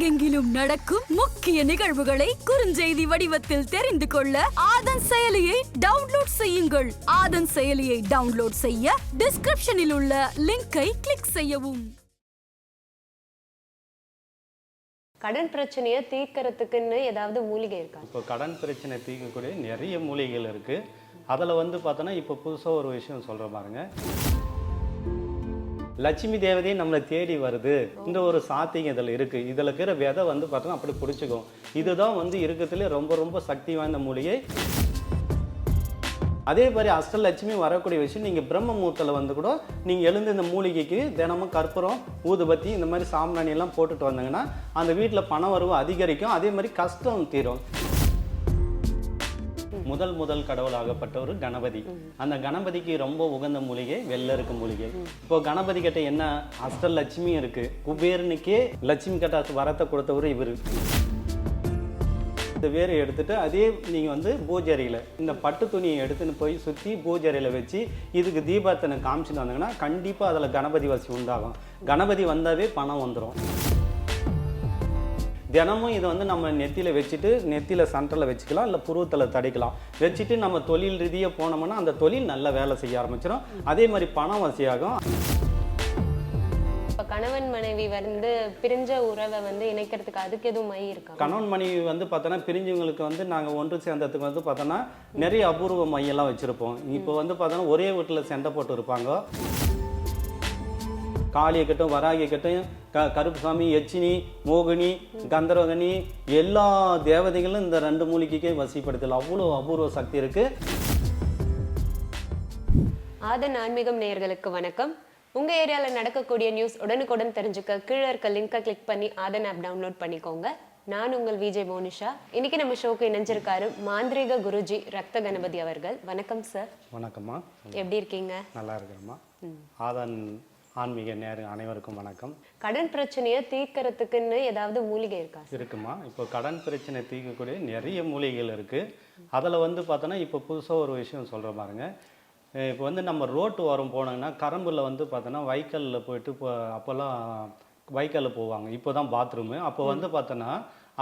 உலகெங்கிலும் நடக்கும் முக்கிய நிகழ்வுகளை குறுஞ்செய்தி வடிவத்தில் தெரிந்து கொள்ள ஆதன் செயலியை டவுன்லோட் செய்யுங்கள். ஆதன் செயலியை டவுன்லோட் செய்ய டிஸ்கிரிப்ஷனில் உள்ள லிங்கை கிளிக் செய்யவும். கடன் பிரச்சனையை தீர்க்கறதுக்குன்னு ஏதாவது மூலிகை இருக்கா? இப்போ கடன் பிரச்சனை தீர்க்கக்கூடிய நிறைய மூலிகைகள் இருக்குது அதில் வந்து பார்த்தோன்னா இப்போ புதுசாக ஒரு விஷயம் சொல்கிற பாருங்க. லட்சுமி தேவதையும் நம்மளை தேடி வருது. இந்த ஒரு சாத்தியம் இதில் இருக்குது இதில் இருக்கிற விதை வந்து பார்த்தோன்னா அப்படி பிடிச்சிக்கும். இதுதான் வந்து இருக்கிறதுலே ரொம்ப ரொம்ப சக்தி வாய்ந்த மூலிகை. அதே மாதிரி அஷ்டலட்சுமி வரக்கூடிய விஷயம் நீங்கள் பிரம்ம முகூர்த்தத்தில் வந்து கூட நீங்கள் எழுந்து இந்த மூலிகைக்கு தினமும் கற்பூரம் ஊதுபத்தி இந்த மாதிரி சாம்பிராணி எல்லாம் போட்டுட்டு வந்தீங்கன்னா அந்த வீட்டில் பண வரவு அதிகரிக்கும். அதே மாதிரி கஷ்டம் தீரும். முதல் முதல் கடவுளாகப்பட்டவர் கணபதி. அந்த கணபதிக்கு ரொம்ப உகந்த மூலிகை வெள்ளை இருக்கும் மூலிகை. இப்போ கணபதி கிட்ட என்ன அஷ்டலட்சுமி இருக்கு? குபேரனுக்கே லட்சுமி கிட்ட வரத்தை கொடுத்தவர் இவர். இந்த வேரை எடுத்துட்டு அதே நீங்கள் வந்து பூஜரியில் இந்த பட்டு துணியை எடுத்துன்னு போய் சுற்றி பூஜரியில் வச்சு இதுக்கு தீபத்தனை காமிச்சுட்டு வந்தாங்கன்னா கண்டிப்பாக அதில் கணபதி வசி உண்டாகும். கணபதி வந்தாவே பணம் வந்துடும் தினமும் இதை வந்து நம்ம நெத்தியில் வச்சுட்டு நெத்தியில் சென்டரில் வச்சுக்கலாம் இல்லை புருவத்தில் தடிக்கலாம். வச்சுட்டு நம்ம தொழில் ரீதியாக போனோம்னா அந்த தொழில் நல்ல வேலை செய்ய ஆரம்பிச்சிடும் அதே மாதிரி பணம் வசியாகும் இப்ப கணவன் மனைவி வந்து பிரிஞ்ச உறவை வந்து இணைக்கிறதுக்கு அதுக்கு எதுவும் மை இருக்கா? கணவன் மனைவி வந்து பார்த்தோன்னா பிரிஞ்சவங்களுக்கு வந்து நாங்கள் ஒன்று சேர்ந்ததுக்கு வந்து பார்த்தோன்னா நிறைய அபூர்வ மையெல்லாம் வச்சுருப்போம். இப்போ வந்து பார்த்தோன்னா ஒரே வீட்டில் சண்டை போட்டு இருப்பாங்க. காளியக்கட்டும் வராகியக்கட்டும் க கருப்புசாமி யட்சினி மோகினி கந்தரவகனி எல்லா தேவதைகளும் இந்த ரெண்டு மூலிகைக்கே வசிப்படுத்தல. அவ்வளோ அபூர்வ சக்தி இருக்குது ஆதன் ஆன்மீகம் நேயர்களுக்கு வணக்கம். உங்க ஏரியால நடக்கக்கூடிய நியூஸ் உடனுக்குடன் தெரிஞ்சுக்க கீழே இருக்க லிங்கை கிளிக் பண்ணி ஆதன் ஆப் டவுன்லோட் பண்ணிக்கோங்க. நான் உங்கள் விஜய் மோனிஷா. இன்னைக்கு நம்ம ஷோக்கு இணைஞ்சிருக்காரு மாந்திரீக குருஜி ரக்த கணபதி அவர்கள். வணக்கம் சார் வணக்கம்மா. எப்படி இருக்கீங்க? நல்லா இருக்கிறேம்மா. ஆதன் ஆன்மீக நேரு அனைவருக்கும் வணக்கம். கடன் பிரச்சனையை தீர்க்கறதுக்குன்னு ஏதாவது மூலிகை இருக்கா இருக்குமா? இப்போ கடன் பிரச்சனை தீர்க்கக்கூடிய நிறைய மூலிகைகள் இருக்குது அதில் வந்து பார்த்தோன்னா இப்போ புதுசாக ஒரு விஷயம் சொல்கிற பாருங்க. இப்போ வந்து நம்ம ரோட்டு ஓரம் போனோங்கன்னா கரம்புல வந்து பார்த்தோன்னா வைக்கலில் போயிட்டு இப்போ அப்போல்லாம் வைக்கலில் போவாங்க. இப்போ தான் பாத்ரூமு அப்போ வந்து பார்த்தோன்னா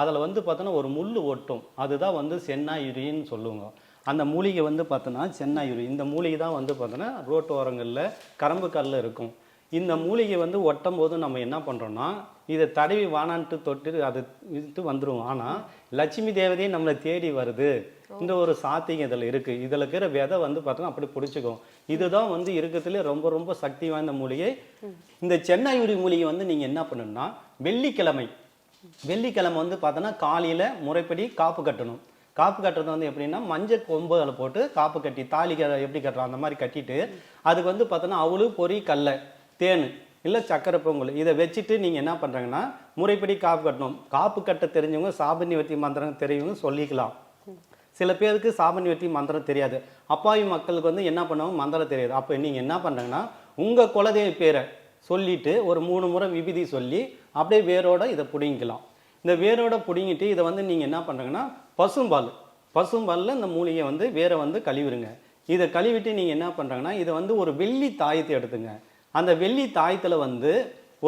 அதில் வந்து பார்த்தோன்னா ஒரு முள் ஒட்டும். அதுதான் வந்து சென்னாயுரின்னு சொல்லுவாங்க. அந்த மூலிகை வந்து பார்த்தோன்னா சென்னாயுரி. இந்த மூலிகை தான் வந்து பார்த்தோன்னா ரோட்டு ஓரங்களில் கரம்பு கல்லில் இருக்கும். இந்த மூலிகை வந்து ஒட்டும் போது நம்ம என்ன பண்ணுறோம்னா இதை தடவி வானான்ட்டு தொட்டு அது விட்டு வந்துடும் ஆனால் லட்சுமி தேவதையும் நம்மளை தேடி வருது. இந்த ஒரு சாத்தியம் இதில் இருக்குது இதில் இருக்கிற விதை வந்து பார்த்தோன்னா அப்படி பிடிச்சிக்கும். இதுதான் வந்து இருக்கிறதுலே ரொம்ப ரொம்ப சக்தி வாய்ந்த மூலிகை. இந்த சென்னாயுரி மூலிகை வந்து நீங்கள் என்ன பண்ணணும்னா வெள்ளிக்கிழமை. வெள்ளிக்கிழமை வந்து பார்த்தோன்னா காலையில் முறைப்படி காப்பு கட்டணும். காப்பு கட்டுறது வந்து எப்படின்னா மஞ்சள் கொம்புகளை போட்டு காப்பு கட்டி தாலி க- எப்படி கட்டுறோம் அந்த மாதிரி கட்டிட்டு அதுக்கு வந்து பார்த்தோன்னா அவளு பொறி கடலை தேன் இல்லை சக்கரை பொங்கல். இதை வச்சுட்டு நீங்கள் என்ன பண்ணுறாங்கன்னா முறைப்படி காப்பு கட்டணும். காப்பு கட்ட தெரிஞ்சவங்க சாபனி மந்திரம் தெரியுங்க சொல்லிக்கலாம். சில பேருக்கு சாபனி மந்திரம் தெரியாது. அப்பாவி மக்களுக்கு வந்து என்ன பண்ணுவாங்க? மந்திரம் தெரியாது. அப்போ நீங்கள் என்ன பண்ணுறாங்கன்னா உங்கள் குலதெய்வ பேரை சொல்லிட்டு ஒரு மூணு முறை விபதி சொல்லி அப்படியே வேரோட இதை பிடுங்கிக்கலாம். இந்த வேரோட பிடுங்கிட்டு இதை வந்து நீங்கள் என்ன பண்ணுறீங்கன்னா பசும்பால். பசும்பாலில் இந்த மூலிகையை வந்து வேரை வந்து கழுவிடுங்க. இதை கழுவிட்டு நீங்கள் என்ன பண்ணுறாங்கன்னா இதை வந்து ஒரு வெள்ளி தாயத்தை எடுத்துங்க. அந்த வெள்ளி தாயத்தில் வந்து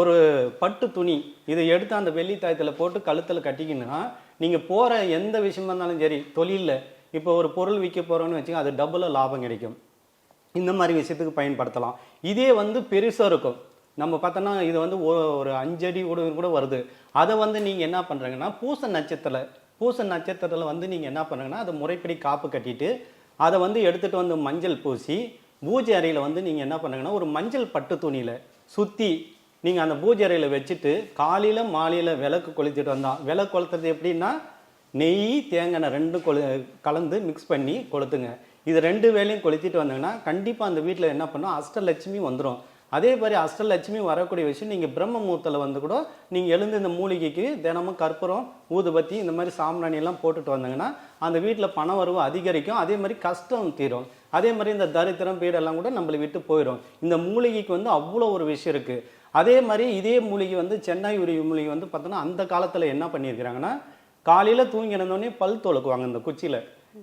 ஒரு பட்டு துணி இதை எடுத்து அந்த வெள்ளி தாயத்தில் போட்டு கழுத்தில் கட்டிக்கின்னா நீங்கள் போகிற எந்த விஷயமா இருந்தாலும் சரி தொழிலில் இப்போ ஒரு பொருள் விற்க போகிறோன்னு வச்சுங்க அது டபுளாக லாபம் கிடைக்கும். இந்த மாதிரி விஷயத்துக்கு பயன்படுத்தலாம். இதே வந்து பெருசாக இருக்கும். நம்ம பார்த்தோன்னா இது வந்து ஒரு அஞ்சடி கூட கூட வருது. அதை வந்து நீங்கள் என்ன பண்ணுறீங்கன்னா பூச நட்சத்திரத்தில் பூச நட்சத்திரத்தில் வந்து நீங்கள் என்ன பண்ணுறீங்கன்னா அதை முறைப்படி காப்பு கட்டிட்டு அதை வந்து எடுத்துகிட்டு வந்து மஞ்சள் பூசி பூஜை அறையில் வந்து நீங்கள் என்ன பண்ணுங்கன்னா ஒரு மஞ்சள் பட்டு துணியில் சுற்றி நீங்கள் அந்த பூஜை அறையில் வச்சுட்டு காலையில் மாலையில் விளக்கு கொளுத்திட்டு வந்தால் விளக்கு கொளுத்துறது எப்படின்னா நெய் தேங்காய் ரெண்டும் கொளு கலந்து மிக்ஸ் பண்ணி கொளுத்துங்க. இது ரெண்டு வேலையும் கொளுத்திட்டு வந்தீங்கன்னா கண்டிப்பாக அந்த வீட்டில் என்ன பண்ணும் அஷ்டலட்சுமி வந்துடும் அதே மாதிரி அஷ்டலட்சுமி வரக்கூடிய விஷயம் நீங்கள் பிரம்ம முகூர்த்தத்தில் வந்து கூட நீங்கள் எழுந்து இந்த மூலிகைக்கு தினமும் கற்பூரம் ஊதுபத்தி இந்த மாதிரி சாம்பிராணியெல்லாம் போட்டுட்டு வந்தீங்கன்னா அந்த வீட்டில் பண வரவு அதிகரிக்கும். அதே மாதிரி கஷ்டம் தீரும். அதே மாதிரி இந்த தரித்திரம் பீடெல்லாம் கூட நம்மளை விட்டு போயிடும் இந்த மூலிகைக்கு வந்து அவ்வளோ ஒரு விஷயம் இருக்குது அதே மாதிரி இதே மூலிகை வந்து சென்னை உரிய மூலிகை வந்து பார்த்தோன்னா அந்த காலத்தில் என்ன பண்ணியிருக்கிறாங்கன்னா காலையில் தூங்கி இருந்தோடனே பல் துளக்குவாங்க இந்த குச்சியில்.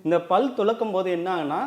இந்த பல் துளக்கும் போது என்ன ஆகுனா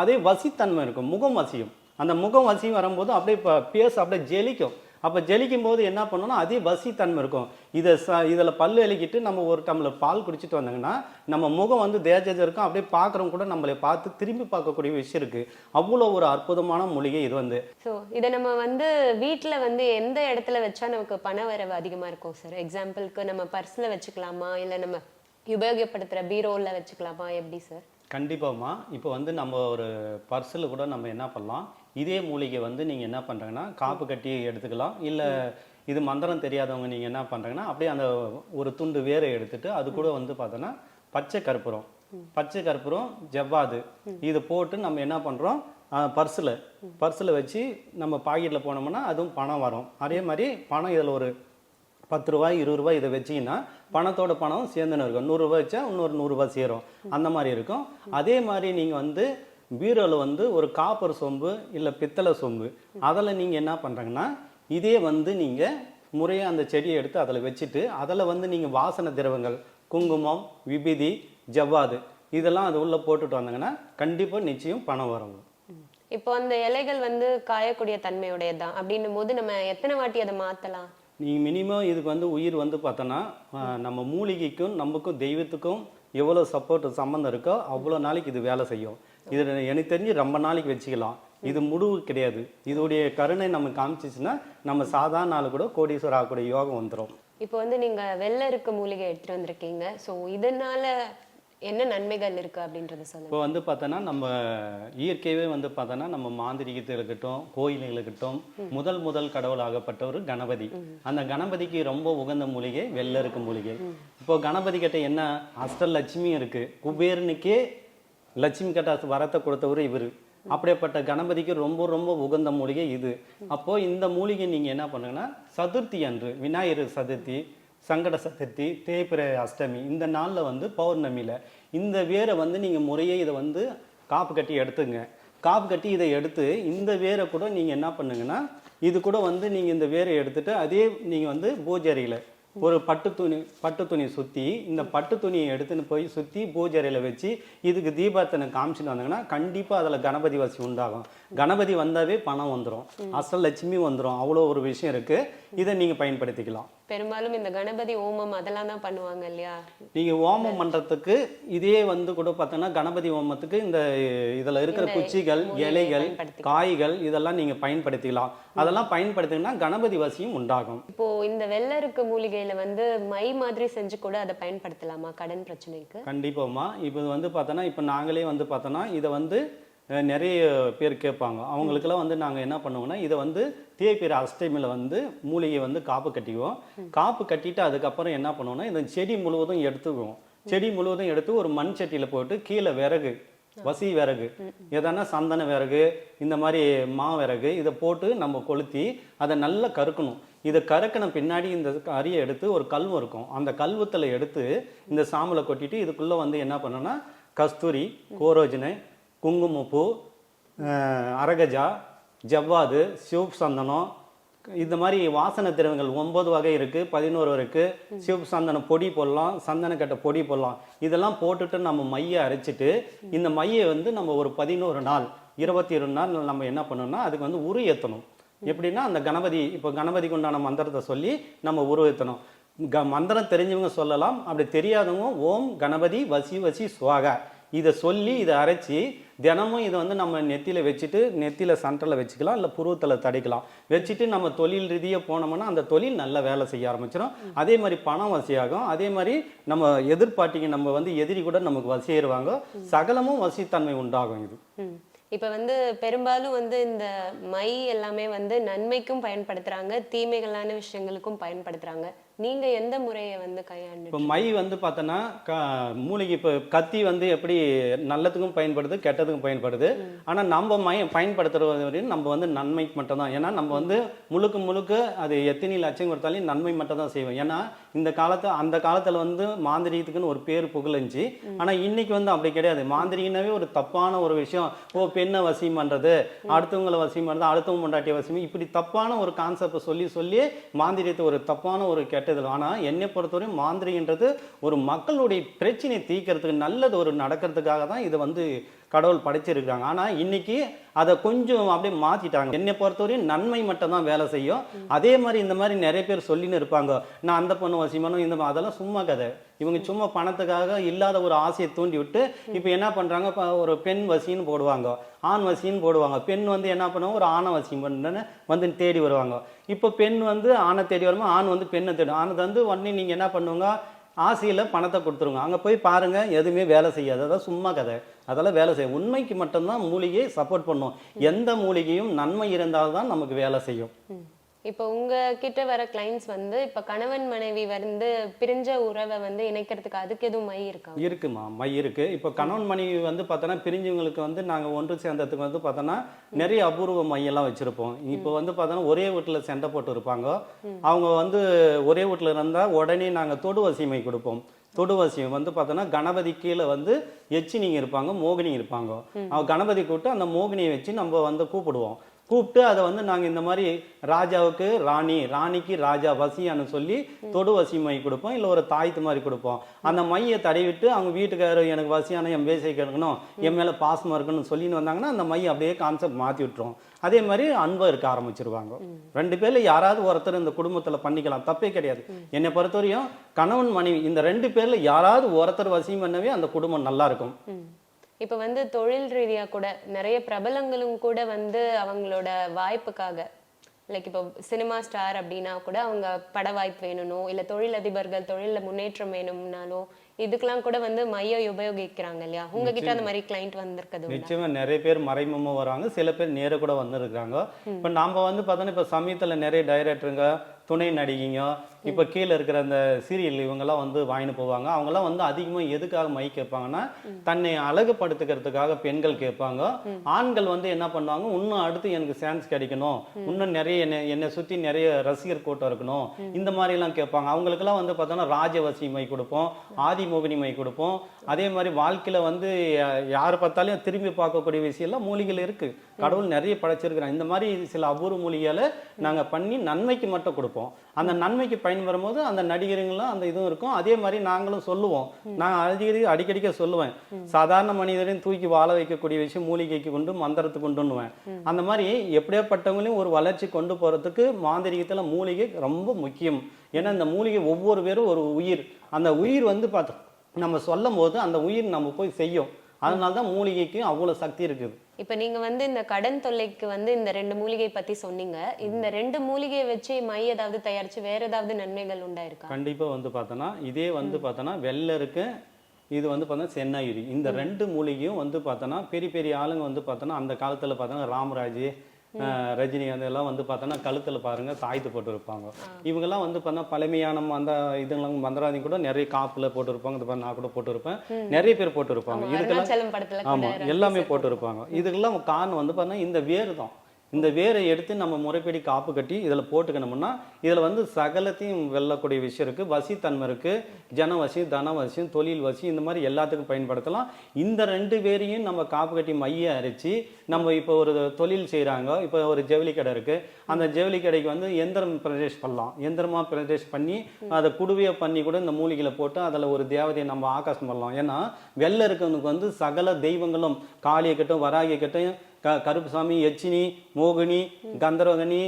அதே வசித்தன்மை இருக்கும். முகம் வசியும். அந்த முகம் வசியும் வரும்போது அப்படியே இப்போ பேச அப்படியே ஜெலிக்கும். அப்போ ஜலிக்கும் போது என்ன பண்ணணும்னா அதே வசித்தன்மை இருக்கும். இதை ச இதில் பல்லு இலக்கிட்டு நம்ம ஒரு டம்ளர் பால் குடிச்சிட்டு வந்தாங்கன்னா நம்ம முகம் வந்து தேஜது இருக்கும். அப்படியே பார்க்குறவங்க கூட நம்மளை பார்த்து திரும்பி பார்க்கக்கூடிய விஷயம் இருக்குது அவ்வளோ ஒரு அற்புதமான மூலிகை இது வந்து. ஸோ இதை நம்ம வந்து வீட்டில் வந்து எந்த இடத்துல வச்சா நமக்கு பண வரவு அதிகமாக இருக்கும் சார் எக்ஸாம்பிளுக்கு நம்ம பர்ஸில் வச்சுக்கலாமா? இல்லை நம்ம உபயோகப்படுத்துகிற பீரோவில் வச்சுக்கலாமா? எப்படி சார் கண்டிப்பாம்மா. இப்போ வந்து நம்ம ஒரு பர்ஸில் கூட நம்ம என்ன பண்ணலாம்? இதே மூலிகை வந்து நீங்கள் என்ன பண்ணுறீங்கன்னா காப்பு கட்டி எடுத்துக்கலாம். இல்லை இது மந்திரம் தெரியாதவங்க நீங்கள் என்ன பண்ணுறீங்கன்னா அப்படியே அந்த ஒரு துண்டு வேரை எடுத்துட்டு அது கூட வந்து பார்த்தோன்னா பச்சை கற்பூரம். பச்சை கற்பூரம் ஜவ்வாது. இது போட்டு நம்ம என்ன பண்ணுறோம் பர்ஸில் பர்ஸில் வச்சு நம்ம பாக்கெட்டில் போனோம்னா அதுவும் பணம் வரும். அதே மாதிரி பணம் இதில் ஒரு பத்து ரூபாய் இருபது ரூபாய் இதை வச்சீங்கன்னா பணத்தோட பணம் சேர்ந்துன்னு இருக்கும். நூறுரூவா வச்சா இன்னொரு நூறுரூவா சேரும். அந்த மாதிரி இருக்கும். அதே மாதிரி நீங்கள் வந்து பீரோவில் வந்து ஒரு காப்பர் சொம்பு இல்லை பித்தளை சொம்பு. அதில் நீங்கள் என்ன பண்ணுறீங்கன்னா இதே வந்து நீங்கள் முறையாக அந்த செடியை எடுத்து அதில் வச்சுட்டு அதில் வந்து நீங்கள் வாசனை திரவங்கள் குங்குமம் விபூதி ஜவ்வாது இதெல்லாம் அது உள்ளே போட்டுட்டு வந்தாங்கன்னா கண்டிப்பாக நிச்சயம் பணம் வரும். இப்போ அந்த இலைகள் வந்து காயக்கூடிய தன்மையுடையது? தான் அப்படின்னும் போது நம்ம எத்தனை வாட்டி அதை மாற்றலாம் நீங்கள் மினிமம் இதுக்கு வந்து உயிர் வந்து பார்த்தோன்னா நம்ம மூலிகைக்கும் நமக்கும் தெய்வத்துக்கும் எவ்வளோ சப்போர்ட் சம்மந்தம் இருக்கோ அவ்வளோ நாளைக்கு இது வேலை செய்யும். இது எனக்கு தெரிஞ்சு ரொம்ப நாளைக்கு வச்சுக்கலாம். இது முடிவு கிடையாது. இதோடைய கருணை நமக்கு காமிச்சிச்சுன்னா நம்ம சாதாரண நாள் கூட கோடீஸ்வரர் ஆகக்கூடிய யோகம் வந்துடும் இப்போ வந்து நீங்க வெள்ளை இருக்க மூலிகை எடுத்துட்டு வந்திருக்கீங்க. ஸோ இதனால என்ன நன்மைகள் இருக்கு அப்படின்றத சொல்லுங்க. இப்போ வந்து பார்த்தோன்னா நம்ம இயற்கையவே வந்து பார்த்தோன்னா நம்ம மாந்திரிகத்தில் இருக்கட்டும் கோயில்கள் இருக்கட்டும் முதல் முதல் கடவுளாகப்பட்டவர் கணபதி. அந்த கணபதிக்கு ரொம்ப உகந்த மூலிகை வெள்ளருக்கு மூலிகை. இப்போ கணபதி கிட்ட என்ன? அஷ்டலட்சுமியும் இருக்கு. குபேரனுக்கே லட்சுமி கிட்ட வரத்தை கொடுத்தவர் இவர். அப்படிப்பட்ட கணபதிக்கு ரொம்ப ரொம்ப உகந்த மூலிகை இது. அப்போது இந்த மூலிகை நீங்கள் என்ன பண்ணுங்கன்னா சதுர்த்தி அன்று விநாயகர் சதுர்த்தி சங்கட சதுர்த்தி தேய்பிரை அஷ்டமி இந்த நாளில் வந்து பௌர்ணமியில் இந்த வேரை வந்து நீங்கள் முறையே இதை வந்து காப்பு கட்டி எடுத்துங்க. காப்பு கட்டி இதை எடுத்து இந்த வேரை கூட நீங்கள் என்ன பண்ணுங்கன்னா இது கூட வந்து நீங்கள் இந்த வேரை எடுத்துகிட்டு அதே நீங்கள் வந்து பூஜை அறையில் ஒரு பட்டு துணி பட்டு துணி சுற்றி இந்த பட்டு துணியை எடுத்துன்னு போய் சுற்றி பூஜை அறையில் வச்சு இதுக்கு தீபத்தனை காமிச்சிட்டு வந்தாங்கன்னா கண்டிப்பாக அதில் கணபதி வசி உண்டாகும். கணபதி வந்தாவே பணம் வந்துடும் அஷ்டலட்சுமி வந்துடும் அவ்வளோ ஒரு விஷயம் இருக்குது இதை நீங்கள் பயன்படுத்திக்கலாம். பெரும்பாலும் இந்த கணபதி ஓமம் அதெல்லாம் தான் பண்ணுவாங்க இல்லையா? நீங்கள் ஓமம் பண்ணுறதுக்கு இதே வந்து கூட பார்த்தோன்னா கணபதி ஓமத்துக்கு இந்த இதில் இருக்கிற குச்சிகள் இலைகள். காய்கள் இதெல்லாம் நீங்கள் பயன்படுத்திக்கலாம். அதெல்லாம் பயன்படுத்திங்கன்னா கணபதி வசியம் உண்டாகும். இப்போ இந்த வெள்ளை இருக்க மூலிகையில வந்து மை மாதிரி செஞ்சு கூட அதை பயன்படுத்தலாமா? கடன் பிரச்சனைக்கு? கண்டிப்பாம்மா இப்போ வந்து பார்த்தோன்னா இப்போ நாங்களே வந்து பார்த்தோன்னா இதை வந்து நிறைய பேர் கேட்பாங்க. அவங்களுக்கெல்லாம் வந்து நாங்கள் என்ன பண்ணுவோம்னா இதை வந்து தேய்பிற அஷ்டமியில் வந்து மூலிகை வந்து காப்பு கட்டிக்குவோம். காப்பு கட்டிட்டு அதுக்கப்புறம் என்ன பண்ணுவோம்னா இந்த செடி முழுவதும் எடுத்துக்குவோம். செடி முழுவதும் எடுத்து ஒரு மண் சட்டியில் போட்டு கீழே விறகு வசி விறகு எதனா சந்தன விறகு இந்த மாதிரி மா விறகு இதை போட்டு நம்ம கொளுத்தி அதை நல்லா கறுக்கணும் இதை கறக்கின பின்னாடி இந்த அரியை எடுத்து ஒரு கல்வம் இருக்கும். அந்த கல்வத்தில் எடுத்து இந்த சாம்பலை கொட்டிட்டு இதுக்குள்ளே வந்து என்ன பண்ணோன்னா கஸ்தூரி கோரோஜனை குங்குமப்பூ அரகஜா ஜவ்வாது சிவப்பு சந்தனம் இந்த மாதிரி வாசனை திரவங்கள் ஒன்பது வகை இருக்கு பதினோரு இருக்கு. சிவப்பு சந்தன பொடி போடலாம் சந்தனக்கட்டை பொடி போடலாம். இதெல்லாம் போட்டுட்டு நம்ம மையை அரைச்சிட்டு இந்த மையை வந்து நம்ம ஒரு பதினோரு நாள் இருபத்தி ஒரு நாள் நம்ம என்ன பண்ணணும்னா அதுக்கு வந்து உரு ஏற்றணும் எப்படின்னா அந்த கணபதி இப்போ கணபதிக்கு உண்டான மந்திரத்தை சொல்லி நம்ம உரு ஏற்றணும் க மந்திரம் தெரிஞ்சவங்க சொல்லலாம் அப்படி தெரியாதவங்க ஓம் கணபதி வசி வசி சுவாகா. இதை சொல்லி இதை அரைச்சி தினமும் இதை வந்து நம்ம நெத்தியில் வச்சுட்டு நெத்தியில் சண்டரில் வச்சுக்கலாம் இல்லை புருவத்தில் தடைக்கலாம். வச்சுட்டு நம்ம தொழில் ரீதியாக போனோம்னா அந்த தொழில் நல்லா வேலை செய்ய ஆரம்பிச்சிடும் அதே மாதிரி பணம் வசியாகும் அதே மாதிரி நம்ம எதிர்பார்ட்டிங்க நம்ம வந்து எதிரி கூட நமக்கு வசியிடுவாங்க சகலமும் வசித்தன்மை உண்டாகும் இது. இப்போ வந்து பெரும்பாலும் வந்து இந்த மை எல்லாமே வந்து நன்மைக்கும் பயன்படுத்துகிறாங்க தீமைகளான விஷயங்களுக்கும் பயன்படுத்துகிறாங்க நீங்க எந்த முறையை வந்து கையாண்டு இப்போ மை வந்து பார்த்தோன்னா மூலிகை இப்போ கத்தி வந்து எப்படி நல்லதுக்கும் பயன்படுது கெட்டதுக்கும் பயன்படுது. ஆனால் நம்ம மை பயன்படுத்துறது வரையும் நம்ம வந்து நன்மைக்கு மட்டும் தான் ஏன்னா நம்ம வந்து முழுக்க முழுக்க அது எத்தனை லட்சம் கொடுத்தாலும் நன்மை மட்டும் தான் செய்வோம். ஏன்னா இந்த காலத்து அந்த காலத்தில் வந்து மாந்திரிகத்துக்குன்னு ஒரு பேர் புகழஞ்சி ஆனால் இன்னைக்கு வந்து அப்படி கிடையாது. மாந்திரிகனாவே ஒரு தப்பான ஒரு விஷயம். ஓ பெண்ணை வசியம் பண்ணுறது அடுத்தவங்களை வசியம் பண்ணுறது அடுத்தவங்க பொண்டாட்டிய வசியம் இப்படி தப்பான ஒரு கான்செப்டை சொல்லி சொல்லி மாந்திரியத்தை ஒரு தப்பான ஒரு கெட்டது. ஆனால் என்னை பொறுத்தவரையும் மாந்திரிகன்றது ஒரு மக்களுடைய பிரச்சனையை தீர்க்கறதுக்கு நல்லது ஒரு நடக்கிறதுக்காக தான் இதை வந்து கடவுள் படைச்சிருக்காங்க ஆனால் இன்னைக்கு அதை கொஞ்சம் அப்படியே மாற்றிட்டாங்க என்னை பொறுத்தவரையும் நன்மை மட்டும் தான் வேலை செய்யும். அதே மாதிரி இந்த மாதிரி நிறைய பேர் சொல்லின்னு இருப்பாங்க. நான் அந்த பொண்ணு வசிமனும் இந்த மா- அதெல்லாம் சும்மா கதை. இவங்க சும்மா பணத்துக்காக இல்லாத ஒரு ஆசையை தூண்டி விட்டு இப்போ என்ன பண்ணுறாங்க இப்போ ஒரு பெண் வசின்னு போடுவாங்க. ஆண் வசின்னு போடுவாங்க. பெண் வந்து என்ன பண்ணுவாங்க? ஒரு ஆணை வசியம் பண்ணுன்னு வந்து தேடி வருவாங்க. இப்போ பெண் வந்து ஆணை தேடி வரும்போது ஆண் வந்து பெண்ணை தேடும். ஆணை வந்து உடனே நீங்கள் என்ன பண்ணுவாங்க ஆசையில் பணத்தை கொடுத்துருங்க. அங்கே போய் பாருங்கள் எதுவுமே வேலை செய்யாது. அதான் சும்மா கதை. அதெல்லாம் வேலை செய்யும். உண்மைக்கு மட்டும்தான் மூலிகை சப்போர்ட் பண்ணும். எந்த மூலிகையும் நன்மை இருந்தால் தான் நமக்கு வேலை செய்யும். இப்போ உங்க கிட்ட வர கிளைண்ட்ஸ் வந்து இப்ப கணவன் மனைவி வந்து பிரிஞ்ச உறவை வந்து இணைக்கிறதுக்கு அதுக்கு எதுவும் மை இருக்கா? இருக்குமா? மை இருக்கு. இப்போ கணவன் மனைவி வந்து பார்த்தோன்னா பிரிஞ்சவங்களுக்கு வந்து நாங்கள் ஒன்று சேர்ந்ததுக்கு வந்து பார்த்தோன்னா நிறைய அபூர்வ மையெல்லாம் வச்சுருப்போம். இப்போ வந்து பார்த்தோன்னா ஒரே வீட்டில் சண்டை போட்டு இருப்பாங்க. அவங்க வந்து ஒரே வீட்டில் இருந்தால் உடனே நாங்கள் தொடு வசிமை கொடுப்போம். தொடு வசியம் வந்து பார்த்தோன்னா கணபதி கீழே வந்து எச்சினிங்க இருப்பாங்க மோகினி இருப்பாங்க. கணபதி கூப்பிட்டு அந்த மோகினியை வச்சு நம்ம வந்து கூப்பிடுவோம். கூப்பிட்டு அதை வந்து நாங்கள் இந்த மாதிரி ராஜாவுக்கு ராணி ராணிக்கு ராஜா வசியான்னு சொல்லி தொடு வசி மை கொடுப்போம் இல்லை ஒரு தாய்த்து மாதிரி கொடுப்போம். அந்த மையை தடவிட்டு அவங்க வீட்டுக்காரர் எனக்கு வசியான என் பேசை இருக்கணும் என் மேலே பாசமாக இருக்கணும்னு சொல்லின்னு வந்தாங்கன்னா அந்த மை அப்படியே கான்செப்ட் மாற்றி விட்டுரும். அதே மாதிரி அன்பை இருக்க ஆரம்பிச்சிருவாங்க. ரெண்டு பேர்ல யாராவது ஒருத்தர் இந்த குடும்பத்தில் பண்ணிக்கலாம் தப்பே கிடையாது. என்னை பொறுத்தவரையும் கணவன் மனைவி இந்த ரெண்டு பேர்ல யாராவது ஒருத்தர் வசியம் பண்ணவே அந்த குடும்பம் நல்லா இருக்கும். இப்ப வந்து தொழில் ரீதியா கூட நிறைய பிரபலங்களும் கூட வந்து அவங்களோட வாய்ப்புக்காக லைக் இப்போ சினிமா ஸ்டார் அப்படின்னா கூட அவங்க பட வாய்ப்பு வேணும்னோ இல்ல தொழிலதிபர்கள் தொழில்ல முன்னேற்றம் வேணும்னாலோ இதுக்கெல்லாம் கூட வந்து மைய உபயோகிக்கிறாங்க இல்லையா? உங்ககிட்ட அந்த மாதிரி கிளைண்ட் வந்திருக்கிறது? நிச்சயமா நிறைய பேர் மறைமுகமா வராங்க சில பேர் நேர கூட வந்திருக்காங்க இப்போ நாம வந்து பார்த்தோன்னா இப்போ சமயத்துல நிறைய டைரக்டருங்க துணை நடிகைங்க. இப்போ கீழே இருக்கிற அந்த சீரியல் இவங்கெல்லாம் வந்து வாங்கிட்டு போவாங்க. அவங்கெல்லாம் வந்து அதிகமாக எதுக்காக மை கேட்பாங்கன்னா தன்னை அழகுபடுத்துக்கிறதுக்காக பெண்கள் கேட்பாங்க. ஆண்கள் வந்து என்ன பண்ணுவாங்க இன்னும் அடுத்து எனக்கு சான்ஸ் கிடைக்கணும். இன்னும் நிறைய என்னை என்னை சுற்றி நிறைய ரசிகர் கூட்டம் இருக்கணும். இந்த மாதிரிலாம் கேட்பாங்க. அவங்களுக்கெல்லாம் வந்து பார்த்தோன்னா ராஜவசி மை கொடுப்போம் ஆதிமோகினி மை கொடுப்போம். அதே மாதிரி வாழ்க்கையில் வந்து யார் பார்த்தாலும் திரும்பி பார்க்கக்கூடிய விஷயம்லாம் மூலிகைகள் இருக்கு. கடவுள் நிறைய படைச்சிருக்கிறான் இந்த மாதிரி சில அபூர்வ மூலிகைகளை நாங்கள் பண்ணி நன்மைக்கு மட்டும் கொடுப்போம். அந்த நன்மைக்கு பயன்பெறும் போது அந்த நடிகருங்களும் அந்த இதுவும் இருக்கும். அதே மாதிரி நாங்களும் சொல்லுவோம். நான் அடிக்கடி அடிக்கடிக்க சொல்லுவேன். சாதாரண மனிதரையும் தூக்கி வாழ வைக்கக்கூடிய விஷயம் மூலிகைக்கு கொண்டு மந்திரத்துக்கு கொண்டுன்னுவேன் அந்த மாதிரி எப்படியாப்பட்டவங்களையும் ஒரு வளர்ச்சி கொண்டு போறதுக்கு மாந்திரிகத்துல மூலிகை ரொம்ப முக்கியம். ஏன்னா இந்த மூலிகை ஒவ்வொரு பேரும் ஒரு உயிர். அந்த உயிர் வந்து பார்த்தோம் நம்ம சொல்லும் போது அந்த உயிர் நம்ம போய் செய்யும். அதனால தான் மூலிகைக்கு அவ்வளோ சக்தி இருக்குது. இப்ப நீங்க வந்து இந்த கடன் தொல்லைக்கு வந்து இந்த ரெண்டு மூலிகை பத்தி சொன்னீங்க. இந்த ரெண்டு மூலிகையை வச்சு மை ஏதாவது தயாரிச்சு வேற ஏதாவது நன்மைகள் உண்டாயிருக்கா? கண்டிப்பா வந்து பார்த்தோன்னா இதே வந்து பார்த்தோன்னா வெள்ளை இருக்கு இது வந்து பார்த்தோன்னா சென்னாயுரி. இந்த ரெண்டு மூலிகையும் வந்து பார்த்தோன்னா பெரிய பெரிய ஆளுங்க வந்து பார்த்தோன்னா அந்த காலத்துல பார்த்தோன்னா ராமராஜ் ரஜினிகாந்த் எல்லாம் வந்து பார்த்தோன்னா கழுத்துல பாருங்க தாய்த்து போட்டு இருப்பாங்க இவங்கெல்லாம் வந்து பார்த்தா பழமையான அந்த இதுலாம் மந்திராதி கூட நிறைய காப்புல போட்டு இருப்பாங்க இது பாரு நான் கூட போட்டு இருப்பேன் நிறைய பேர் போட்டு இருப்பாங்க இதுக்கெல்லாம் அருணாச்சலம் படத்துல கூட ஆமா எல்லாமே போட்டு இருப்பாங்க இதுக்கெல்லாம் காரணம் வந்து பார்த்தீங்கன்னா இந்த வேர் தான். இந்த வேரை எடுத்து நம்ம முறைப்படி காப்பு கட்டி இதில் போட்டுக்கணும்னா இதில் வந்து சகலத்தையும் வெல்லக்கூடிய விஷயம் இருக்குது வசித்தன்மை இருக்குது ஜனவசி தனவசி தொழில் வசி இந்த மாதிரி எல்லாத்துக்கும் பயன்படுத்தலாம். இந்த ரெண்டு பேரையும் நம்ம காப்பு கட்டி மைய அரைச்சி நம்ம இப்போ ஒரு தொழில் செய்கிறாங்க இப்போ ஒரு ஜவுளி கடை இருக்குது அந்த ஜவுளி கடைக்கு வந்து எந்திரம் பிரதேஷ் பண்ணலாம். எந்திரமாக பிரதேஷ் பண்ணி அதை குடுவையை பண்ணி கூட இந்த மூலிகையில் போட்டு அதில் ஒரு தேவதையை நம்ம ஆகாசம் பண்ணலாம். ஏன்னா வெள்ளை இருக்கவனுக்கு வந்து சகல தெய்வங்களும் காளியை கட்டும் வராகியை கட்டும் க கருப்புசாமி யட்சினி மோகினி கந்தரவகனி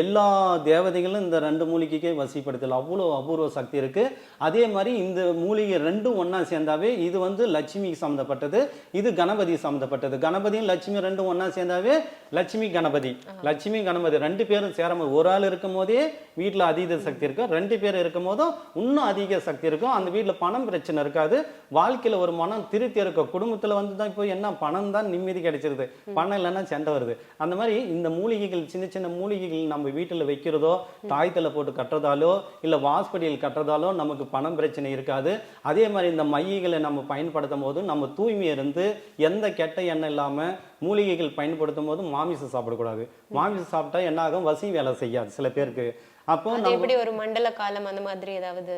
எல்லா தேவதைகளும் இந்த ரெண்டு மூலிகைக்கே வசிப்படுத்தல. அவ்வளோ அபூர்வ சக்தி இருக்கு. அதே மாதிரி இந்த மூலிகை ரெண்டும் ஒண்ணா சேர்ந்தாவே இது வந்து லட்சுமிக்கு சம்மந்தப்பட்டது இது கணபதி சம்மந்தப்பட்டது கணபதியும் லட்சுமி ரெண்டும் ஒண்ணா சேர்ந்தாவே லட்சுமி கணபதி. லட்சுமி கணபதி ரெண்டு பேரும் சேரும்போது ஒரு ஆள் இருக்கும் போதே வீட்டில் அதீத சக்தி இருக்கும் ரெண்டு பேர் இருக்கும் போதும் இன்னும் அதிக சக்தி இருக்கும் அந்த வீட்டில் பணம் பிரச்சனை இருக்காது. வாழ்க்கையில் ஒரு மனம் திருப்தி இருக்கும் குடும்பத்தில் வந்து தான் இப்போ என்ன பணம் தான் நிம்மதி கிடைச்சிருது. பணம் இல்லைன்னா சண்டை வருது. அந்த மாதிரி இந்த மூலிகைகள் சின்ன சின்ன மூலிகைகள் நம்ம வீட்டில் வைக்கிறதோ தாய்த்தலை போட்டு கட்டுறதாலோ இல்லை வாஸ்படியில் கட்டுறதாலோ நமக்கு பணம் பிரச்சனை இருக்காது. அதே மாதிரி இந்த மையங்களை நம்ம பயன்படுத்தும் போது நம்ம தூய்மை இருந்து எந்த கெட்ட எண்ணம் இல்லாமல் மூலிகைகள் பயன்படுத்தும் போது மாமிசம் சாப்பிடக்கூடாது. மாமிசம் சாப்பிட்டா என்ன ஆகும் வசி வேலை செய்யாது சில பேருக்கு. அப்போ எப்படி ஒரு மண்டல காலம் அந்த மாதிரி ஏதாவது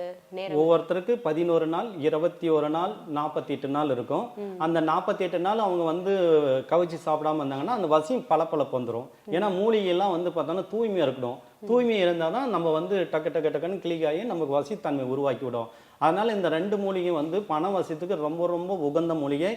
ஒவ்வொருத்தருக்கு பதினோரு நாள் இருபத்தி ஒரு நாள் நாற்பத்தி எட்டு நாள் இருக்கும். அந்த நாற்பத்தி எட்டு நாள் அவங்க வந்து கவிச்சு சாப்பிடாம இருந்தாங்கன்னா அந்த வசியம் பளபளப்பு வந்துடும் ஏன்னா மூலிகையெல்லாம் வந்து பார்த்தோன்னா தூய்மையாக இருக்கணும். தூய்மை இருந்தால் தான் நம்ம வந்து டக்கு டக்கு டக்குன்னு கிளிக் ஆகி நமக்கு வசித்தன்மை உருவாக்கி விடும். அதனால இந்த ரெண்டு மூலிகை வந்து பண வசியத்துக்கு ரொம்ப ரொம்ப உகந்த மூலிகை.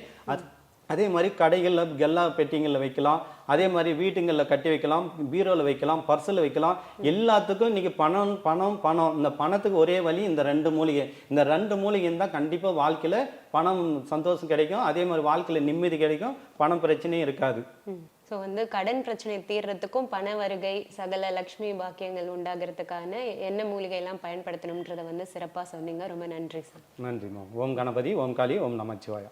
அது மாதிரி கடைகளில் எல்லா பெட்டிங்களில் வைக்கலாம். அதே மாதிரி வீட்டுங்களில் கட்டி வைக்கலாம் பீரோவில் வைக்கலாம் பர்ஸில் வைக்கலாம். எல்லாத்துக்கும் இன்னைக்கு பணம் பணம் பணம். இந்த பணத்துக்கு ஒரே வழி இந்த ரெண்டு மூலிகை. இந்த ரெண்டு மூலிகையும் தான் கண்டிப்பாக வாழ்க்கையில் பணம் சந்தோஷம் கிடைக்கும். அதே மாதிரி வாழ்க்கையில் நிம்மதி கிடைக்கும். பணம் பிரச்சனையும் இருக்காது. ஸோ வந்து கடன் பிரச்சனை தீர்றதுக்கும் பண வருகை சகல லக்ஷ்மி பாக்கியங்கள் உண்டாகிறதுக்கான என்ன மூலிகை எல்லாம் பயன்படுத்தணுன்றதை வந்து சிறப்பாக சொன்னீங்க. ரொம்ப நன்றி சார். நன்றிம்மா ஓம் கணபதி ஓம் காளி ஓம் நமச்சிவாயா